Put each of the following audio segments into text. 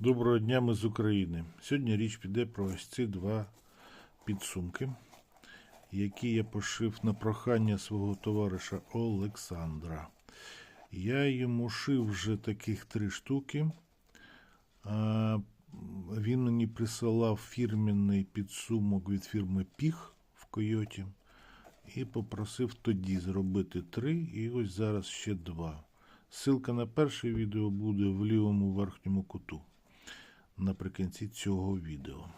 Доброго дня, ми з України. Сьогодні річ піде про ось ці два підсумки, які я пошив на прохання свого товариша Олександра. Я йому шив вже таких три штуки. Він мені присилав фірменний підсумок від фірми Піх в Койоті і попросив тоді зробити три, і ось зараз ще два. Ссылка на перше відео буде в лівому верхньому куту наприкінці цього відео.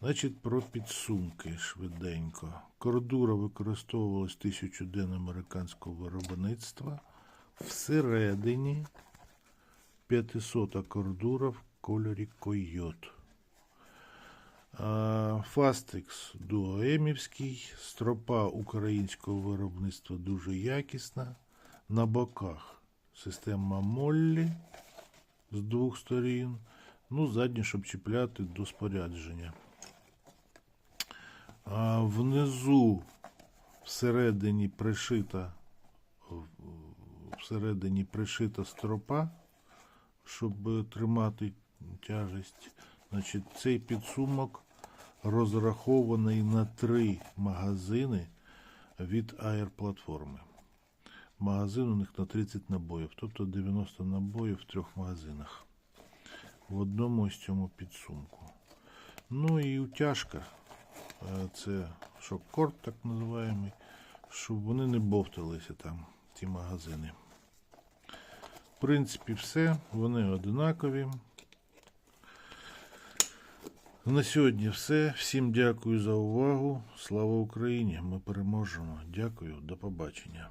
Значить, про підсумки швиденько. Кордура використовувалась 1000 ден американського виробництва. Всередині 500 кордура в кольорі койот. Фастекс дуоемівський, стропа українського виробництва дуже якісна. На боках система Моллі з двох сторін. Ну, задні, щоб чіпляти до спорядження. А внизу всередині пришита всередині пришита стропа, щоб тримати тяжесть. Значить, цей підсумок розрахований на три магазини від аерплатформи. Магазин у них на 30 набоїв, тобто 90 набоїв в трьох магазинах. В одному ось цьому підсумку. Ну і утяжка. е, Це шок-корд, так називаємо, щоб вони не бовталися там, ці магазини. В принципі, все. Вони одинакові. На сьогодні все. Всім дякую за увагу. Слава Україні! Ми переможемо. Дякую, до побачення.